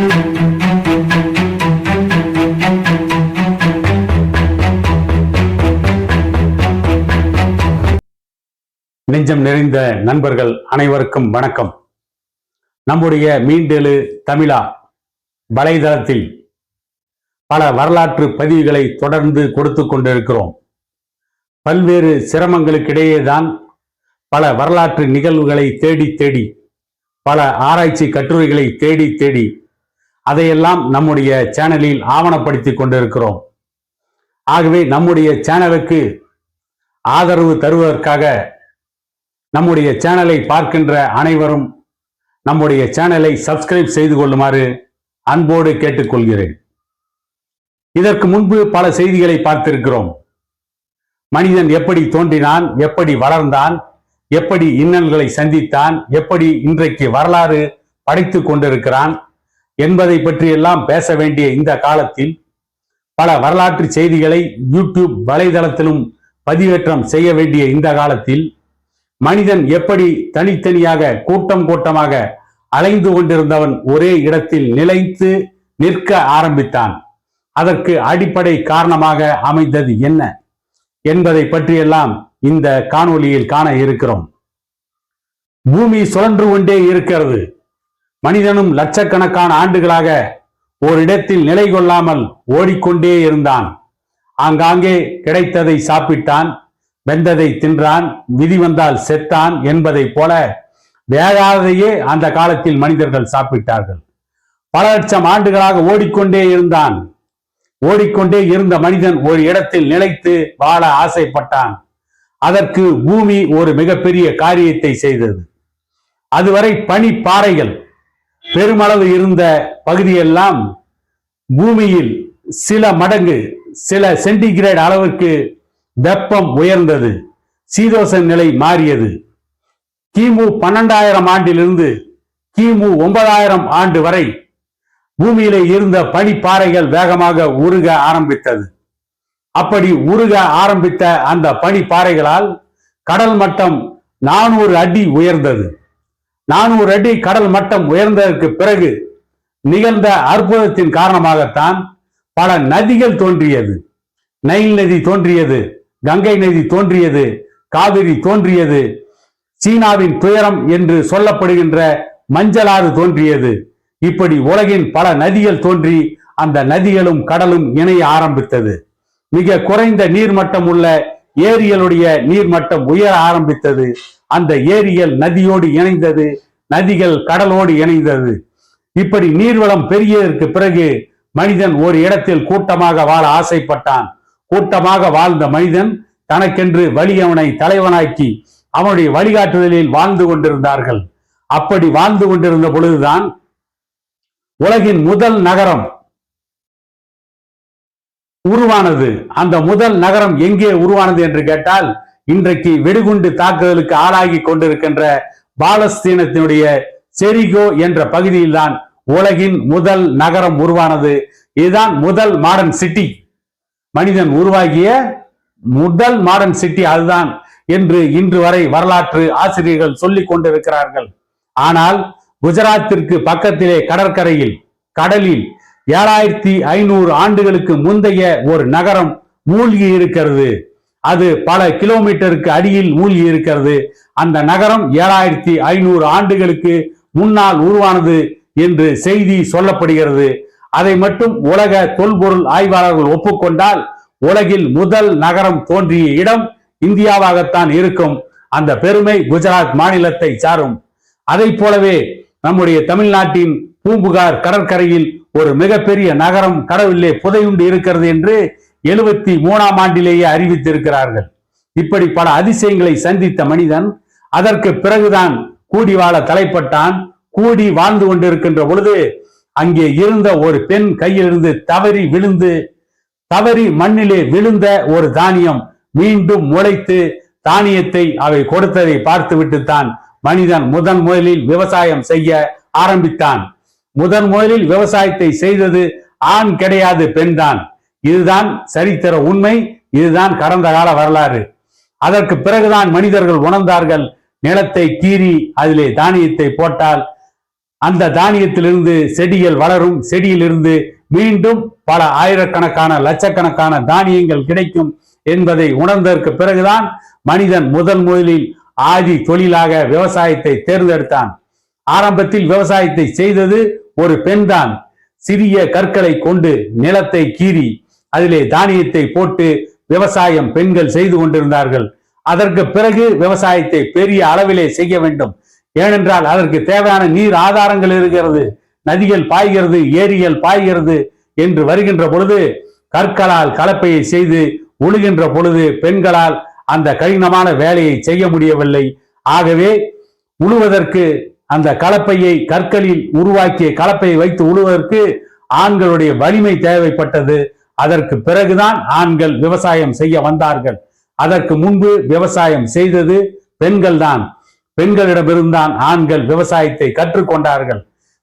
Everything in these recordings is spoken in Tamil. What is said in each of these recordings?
நெஞ்சம் நிறைந்த நண்பர்கள் அனைவருக்கும் வணக்கம். நம்முடைய மீண்டெழு தமிழா வலைதளத்தில் பல வரலாற்று பதிவுகளை தொடர்ந்து கொடுத்து கொண்டிருக்கிறோம். பல்வேறு சிரமங்களுக்கிடையேதான் பல வரலாற்று நிகழ்வுகளை தேடி தேடி பல ஆராய்ச்சி கட்டுரைகளை தேடி தேடி அதையெல்லாம் நம்முடைய சேனலில் ஆவணப்படுத்தி கொண்டிருக்கிறோம். ஆகவே நம்முடைய சேனலுக்கு ஆதரவு தருவதற்காக நம்முடைய சேனலை பார்க்கின்ற அனைவரும் நம்முடைய சேனலை சப்ஸ்கிரைப் செய்து கொள்ளுமாறு அன்போடு கேட்டுக்கொள்கிறேன். இதற்கு முன்பு பல செய்திகளை பார்த்திருக்கிறோம். மனிதன் எப்படி தோன்றினான் எப்படி வளர்ந்தான் எப்படி இன்னல்களை சந்தித்தான் எப்படி இன்றைக்கு வரலாறு படைத்துக் கொண்டிருக்கிறான் என்பதை பற்றியெல்லாம் பேச வேண்டிய இந்த காலத்தில் பல வரலாற்று செய்திகளை யூடியூப் வலைதளத்திலும் பதிவேற்றம் செய்ய வேண்டிய இந்த காலத்தில் மனிதன் எப்படி தனித்தனியாக கூட்டம் கூட்டமாக அலைந்து கொண்டிருந்தவன் ஒரே இடத்தில் நிலைத்து நிற்க ஆரம்பித்தான். அதற்கு அடிப்படை காரணமாக அமைந்தது என்ன என்பதை பற்றியெல்லாம் இந்த காணொலியில் காண இருக்கிறோம். பூமி சுழன்று கொண்டே இருக்கிறது. மனிதனும் லட்சக்கணக்கான ஆண்டுகளாக ஓரிடத்தில் நிலை கொள்ளாமல் ஓடிக்கொண்டே இருந்தான். ஆங்காங்கே கிடைத்ததை சாப்பிட்டான் வெந்ததை தின்றான் விதி வந்தால் செத்தான் என்பதைப் போல வேகாதையே அந்த காலத்தில் மனிதர்கள் சாப்பிட்டார்கள். பல லட்சம் ஆண்டுகளாக ஓடிக்கொண்டே இருந்தான். ஓடிக்கொண்டே இருந்த மனிதன் ஒரு இடத்தில் நிலைத்து வாழ ஆசைப்பட்டான். அதற்கு பூமி ஒரு மிகப்பெரிய காரியத்தை செய்தது. அதுவரை பனி பாறைகள் பெருமளவு இருந்த பகுதியெல்லாம் பூமியில் சில மடங்கு சில சென்டிகிரேட் அளவுக்கு வெப்பம் உயர்ந்தது. சீதோசன் நிலை மாறியது. கிமு பன்னெண்டாயிரம் ஆண்டிலிருந்து கிமு ஒன்பதாயிரம் ஆண்டு வரை பூமியிலே இருந்த பனிப்பாறைகள் வேகமாக உருக ஆரம்பித்தது. அப்படி உருக ஆரம்பித்த அந்த பனிப்பாறைகளால் கடல் மட்டம் நானூறு அடி உயர்ந்தது. நானூறு அடி கடல் மட்டம் உயர்ந்ததற்கு பிறகு நிகழ்ந்த அற்புதத்தின் காரணமாகத்தான் பல நதிகள் தோன்றியது. நைல் நதி தோன்றியது கங்கை நதி தோன்றியது காவிரி தோன்றியது சீனாவின் துயரம் என்று சொல்லப்படுகின்ற மஞ்சளாறு தோன்றியது. இப்படி உலகின் பல நதிகள் தோன்றி அந்த நதிகளும் கடலும் இணைய ஆரம்பித்தது. மிக குறைந்த நீர்மட்டம் உள்ள ஏரிகளுடைய நீர்மட்டம் உயர ஆரம்பித்தது. அந்த ஏரிகள் நதியோடு இணைந்தது நதிகள் கடலோடு இணைந்தது. இப்படி நீர்வளம் பெரியதற்கு பிறகு மனிதன் ஒரு இடத்தில் கூட்டமாக வாழ ஆசைப்பட்டான். கூட்டமாக வாழ்ந்த மனிதன் தனக்கென்று வலியவனை தலைவனாக்கி அவனுடைய வழிகாட்டுதலில் வாழ்ந்து கொண்டிருந்தார்கள். அப்படி வாழ்ந்து கொண்டிருந்த பொழுதுதான் உலகின் முதல் நகரம் உருவானது. அந்த முதல் நகரம் எங்கே உருவானது என்று கேட்டால் இன்றைக்கு வெடிகுண்டு தாக்குதலுக்கு ஆளாகி கொண்டிருக்கின்ற பாலஸ்தீனத்தினுடைய செரிகோ என்ற பகுதியில்தான் உலகின் முதல் நகரம் உருவானது. இதுதான் முதல் மாடர்ன் சிட்டி மனிதன் உருவாகிய முதல் மாடர்ன் சிட்டி அதுதான் என்று இன்று வரை வரலாற்று ஆசிரியர்கள் சொல்லிக் கொண்டிருக்கிறார்கள். ஆனால் குஜராத்திற்கு பக்கத்திலே கடற்கரையில் கடலில் ஏழாயிரத்தி ஐநூறு ஆண்டுகளுக்கு முந்தைய ஒரு நகரம் மூழ்கி இருக்கிறது. அது பல கிலோமீட்டருக்கு அடியில் மூழ்கி இருக்கிறது. அந்த நகரம் ஏழாயிரத்தி ஐநூறு ஆண்டுகளுக்கு முன்னால் உருவானது என்று செய்தி சொல்லப்படுகிறது. அதை மட்டும் உலக தொல்பொருள் ஆய்வாளர்கள் ஒப்புக்கொண்டால் உலகில் முதல் நகரம் தோன்றிய இடம் இந்தியாவாகத்தான் இருக்கும். அந்த பெருமை குஜராத் மாநிலத்தை சாரும். அதை போலவே நம்முடைய தமிழ்நாட்டின் பூம்புகார் கடற்கரையில் ஒரு மிகப்பெரிய நகரம் கடவுளே புதையுண்டு இருக்கிறது என்று எழுபத்தி மூணாம் ஆண்டிலேயே அறிவித்திருக்கிறார்கள். இப்படி பல அதிசயங்களை சந்தித்த மனிதன் அதற்கு பிறகுதான் கூடி வாழ தலைப்பட்டான். கூடி வாழ்ந்து கொண்டிருக்கின்ற பொழுது அங்கே இருந்த ஒரு பெண் கையிலிருந்து தவறி விழுந்து தவறி மண்ணிலே விழுந்த ஒரு தானியம் மீண்டும் முளைத்து தானியத்தை அவை கொடுத்ததை பார்த்துவிட்டுத்தான் மனிதன் முதன் முதலில் விவசாயம் செய்ய ஆரம்பித்தான். முதன் முதலில் விவசாயத்தை செய்தது ஆண் கிடையாது பெண்தான் இதுதான் சரித்திர உண்மை இதுதான் கடந்த கால வரலாறு. அதற்கு பிறகுதான் மனிதர்கள் உணர்ந்தார்கள் நிலத்தை கீறி அதிலே தானியத்தை போட்டால் அந்த தானியத்திலிருந்து செடிகள் வளரும் செடியிலிருந்து மீண்டும் பல ஆயிரக்கணக்கான லட்சக்கணக்கான தானியங்கள் கிடைக்கும் என்பதை உணர்ந்ததற்கு பிறகுதான் மனிதன் முதன் முதலில் ஆதி தொழிலாக விவசாயத்தை தேர்ந்தெடுத்தான். ஆரம்பத்தில் விவசாயத்தை செய்தது ஒரு பெண்தான். சிறிய கற்களை கொண்டு நிலத்தை கீறி அதிலே தானியத்தை போட்டு விவசாயம் பெண்கள் செய்து கொண்டிருந்தார்கள். அதற்கு பிறகு விவசாயத்தை பெரிய அளவிலே செய்ய வேண்டும். ஏனென்றால் அதற்கு தேவையான நீர் ஆதாரங்கள் இருக்கிறது. நதிகள் பாய்கிறது ஏரிகள் பாய்கிறது என்று வருகின்ற பொழுது கற்களால் கலப்பையை செய்து உழுகின்ற பொழுது பெண்களால் அந்த கடினமான வேலையை செய்ய முடியவில்லை. ஆகவே உழுவதற்கு அந்த கலப்பையை கற்களில் உருவாக்கிய கலப்பையை வைத்து உழுவதற்கு ஆண்களுடைய வலிமை தேவைப்பட்டது. அதற்கு பிறகுதான் ஆண்கள் விவசாயம் செய்ய வந்தார்கள். அதற்கு முன்பு விவசாயம் செய்தது பெண்கள்தான். பெண்களிடமிருந்தான் ஆண்கள் விவசாயத்தை கற்றுக்கொண்டார்கள்.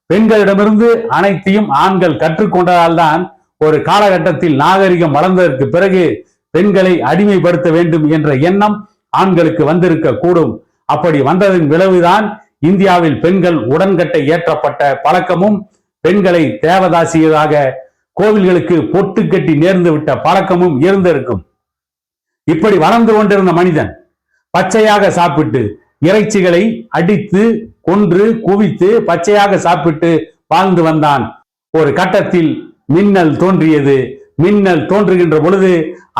பெண்களிடமிருந்து அனைத்தையும் ஆண்கள் கற்றுக்கொண்டதால் தான் ஒரு காலகட்டத்தில் நாகரிகம் வளர்ந்ததற்கு பிறகு பெண்களை அடிமைப்படுத்த வேண்டும் என்ற எண்ணம் ஆண்களுக்கு வந்திருக்க கூடும். அப்படி வந்ததன் விளைவுதான் இந்தியாவில் பெண்கள் உடன்கட்டை ஏற்றப்பட்ட பழக்கமும் பெண்களை தேவதாசியதாக கோவில்களுக்கு பொட்டு கட்டி நேர்ந்து விட்ட பழக்கமும் இருந்திருக்கும். இப்படி வளர்ந்து கொண்டிருந்த மனிதன் பச்சையாக சாப்பிட்டு இறைச்சிகளை அடித்து கொன்று குவித்து பச்சையாக சாப்பிட்டு வாழ்ந்து வந்தான். ஒரு கட்டத்தில் மின்னல் தோன்றியது. மின்னல் தோன்றுகின்ற பொழுது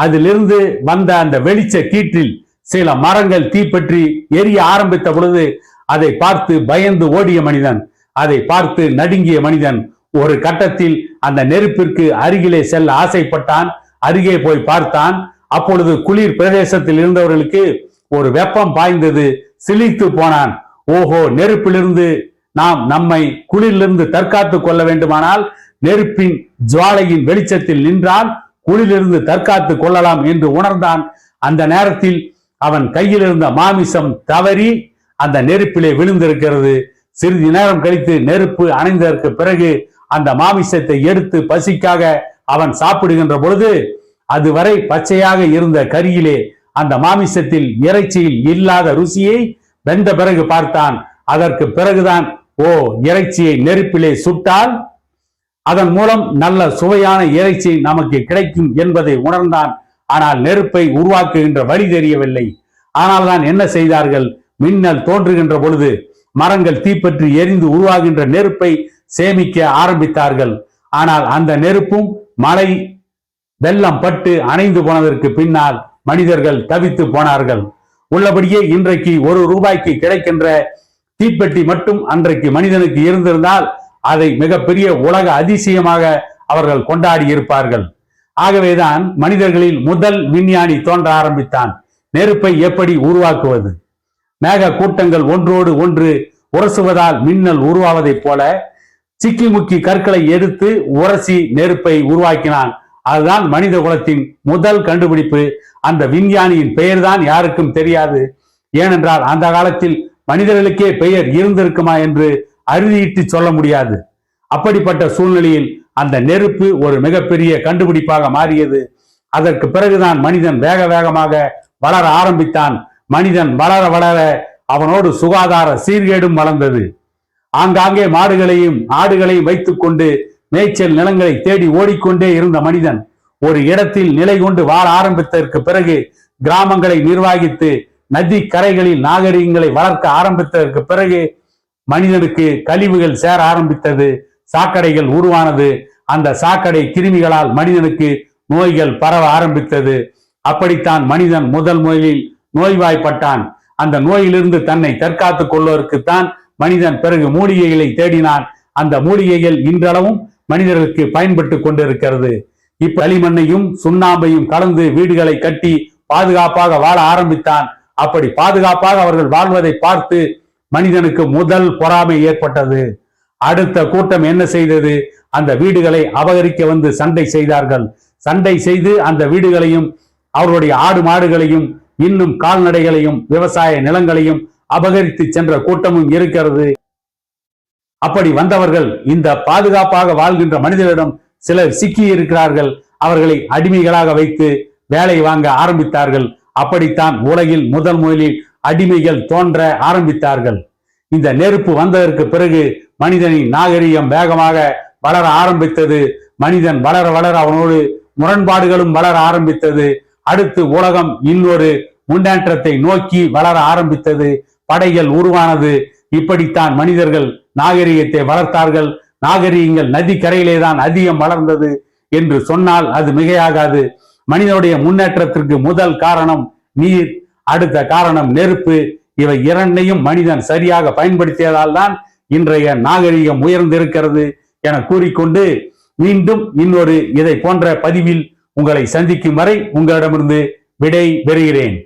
அதிலிருந்து வந்த அந்த வெளிச்ச கீற்றில் சில மரங்கள் தீப்பற்றி எரிய ஆரம்பித்த பொழுது அதை பார்த்து பயந்து ஓடிய மனிதன் அதை பார்த்து நடுங்கிய மனிதன் ஒரு கட்டத்தில் அந்த நெருப்பிற்கு அருகிலே செல்ல ஆசைப்பட்டான். அருகே போய் பார்த்தான். அப்பொழுது குளிர் பிரதேசத்தில் இருந்தவர்களுக்கு ஒரு வெப்பம் பாய்ந்தது. சிலித்து போனான். ஓஹோ நெருப்பிலிருந்து நாம் நம்மை குளிரிலிருந்து தற்காத்துக் கொள்ள வேண்டுமானால் நெருப்பின் ஜுவாலையின் வெளிச்சத்தில் நின்றால் குளிரிலிருந்து தற்காத்துக் கொள்ளலாம் என்று உணர்ந்தான். அந்த நேரத்தில் அவன் கையில் இருந்த மாமிசம் தவறி அந்த நெருப்பிலே விழுந்திருக்கிறது. சிறிது நேரம் கழித்து நெருப்பு அணைந்ததற்கு பிறகு அந்த மாமிசத்தை எடுத்து பசிக்காக அவன் சாப்பிடுகின்ற பொழுது அதுவரை பச்சையாக இருந்த கரியிலே அந்த மாமிசத்தில் இறைச்சியில் இல்லாத ருசியை வெந்த பிறகு பார்த்தான். அதற்கு பிறகுதான் ஓ இறைச்சியை நெருப்பிலே சுட்டால் அதன் மூலம் நல்ல சுவையான இறைச்சி நமக்கு கிடைக்கும் என்பதை உணர்ந்தான். ஆனால் நெருப்பை உருவாக்குகின்ற வழி தெரியவில்லை. ஆனால் தான் என்ன செய்தார்கள்? மின்னல் தோன்றுகின்ற பொழுது மரங்கள் தீப்பற்றி எரிந்து உருவாகின்ற நெருப்பை சேமிக்க ஆரம்பித்தார்கள். ஆனால் அந்த நெருப்பும் மழை வெள்ளம் பட்டு அணைந்து போனதற்கு பின்னால் மனிதர்கள் தவித்து போனார்கள். உள்ளபடியே இன்றைக்கு ஒரு ரூபாய்க்கு கிடைக்கின்ற தீப்பெட்டி மட்டும் அன்றைக்கு மனிதனுக்கு இருந்திருந்தால் அதை மிகப்பெரிய உலக அதிசயமாக அவர்கள் கொண்டாடி இருப்பார்கள். ஆகவேதான் மனிதர்களில் முதல் விஞ்ஞானி தோன்ற ஆரம்பித்தான். நெருப்பை எப்படி உருவாக்குவது? மேக கூட்டங்கள் ஒன்றோடு ஒன்று உரசுவதால் மின்னல் உருவாவதைப் போல சிக்கி முக்கி கற்களை எடுத்து உரசி நெருப்பை உருவாக்கினான். அதுதான் மனித குலத்தின் முதல் கண்டுபிடிப்பு. அந்த விஞ்ஞானியின் பெயர்தான் யாருக்கும் தெரியாது. ஏனென்றால் அந்த காலத்தில் மனிதர்களுக்கே பெயர் இருந்திருக்குமா என்று அறுதியிட்டு சொல்ல முடியாது. அப்படிப்பட்ட சூழ்நிலையில் அந்த நெருப்பு ஒரு மிகப்பெரிய கண்டுபிடிப்பாக மாறியது. அதற்கு பிறகுதான் மனிதன் வேக வேகமாக வளர ஆரம்பித்தான். மனிதன் வளர வளர அவனோடு சுகாதார சீர்கேடும் வளர்ந்தது. ஆங்காங்கே மாடுகளையும் ஆடுகளையும் வைத்துக்கொண்டு மேய்ச்சல் நிலங்களை தேடி ஓடிக்கொண்டே இருந்த மனிதன் ஒரு இடத்தில் நிலை கொண்டு வாழ ஆரம்பித்ததற்கு பிறகு கிராமங்களை நிர்வாகித்து நதி கரைகளில் நாகரிகங்களை வளர்க்க ஆரம்பித்ததற்கு பிறகு மனிதனுக்கு கழிவுகள் சேர ஆரம்பித்தது சாக்கடைகள் உருவானது. அந்த சாக்கடை கிருமிகளால் மனிதனுக்கு நோய்கள் பரவ ஆரம்பித்தது. அப்படித்தான் மனிதன் முதல் முதலில் நோய்வாய்ப்பட்டான். அந்த நோயிலிருந்து தன்னை தற்காத்துக் கொள்வதற்குத்தான் மனிதன் பிறகு மூலிகைகளை தேடினான். அந்த மூலிகைகள் இன்றளவும் மனிதர்களுக்கு பயன்பட்டு கொண்டிருக்கிறது. இப்ப களிமண்ணையும் சுண்ணாம்பையும் கலந்து வீடுகளை கட்டி பாதுகாப்பாக வாழ ஆரம்பித்தான். அப்படி பாதுகாப்பாக அவர்கள் வாழ்வதை பார்த்து மனிதனுக்கு முதல் பொறாமை ஏற்பட்டது. அடுத்த கூட்டம் என்ன செய்தது? அந்த வீடுகளை அபகரிக்க வந்து சண்டை செய்தார்கள். சண்டை செய்து அந்த வீடுகளையும் அவருடைய ஆடு மாடுகளையும் இன்னும் கால்நடைகளையும் விவசாய நிலங்களையும் அபகரித்து சென்ற கூட்டமும் இருக்கிறது. அப்படி வந்தவர்கள் இந்த பாதுகாப்பாக வாழ்கின்ற மனிதர்களிடம் சிலர் சிக்கி இருக்கிறார்கள் அவர்களை அடிமைகளாக வைத்து வேலை வாங்க ஆரம்பித்தார்கள். அப்படித்தான் உலகில் முதல் முதலில் அடிமைகள் தோன்ற ஆரம்பித்தார்கள். இந்த நெருப்பு வந்ததற்கு பிறகு மனிதனின் நாகரிகம் வேகமாக வளர ஆரம்பித்தது. மனிதன் வளர வளர அவனோடு முரண்பாடுகளும் வளர ஆரம்பித்தது. அடுத்து உலகம் இன்னொரு முன்னேற்றத்தை நோக்கி வளர ஆரம்பித்தது. படைகள் உருவானது. இப்படித்தான் மனிதர்கள் நாகரிகத்தை வளர்த்தார்கள். நாகரிகங்கள் நதி கரையிலே தான் அதிகம் வளர்ந்தது என்று சொன்னால் அது மிகையாகாது. மனிதனுடைய முன்னேற்றத்திற்கு முதல் காரணம் நீர் அடுத்த காரணம் நெருப்பு. இவை இரண்டையும் மனிதன் சரியாக பயன்படுத்தியதால் தான் இன்றைய நாகரிகம் உயர்ந்திருக்கிறது என கூறிக்கொண்டு மீண்டும் இன்னொரு இதை போன்ற பதிவில் உங்களை சந்திக்கும் வரை உங்களிடமிருந்து விடை பெறுகிறேன்.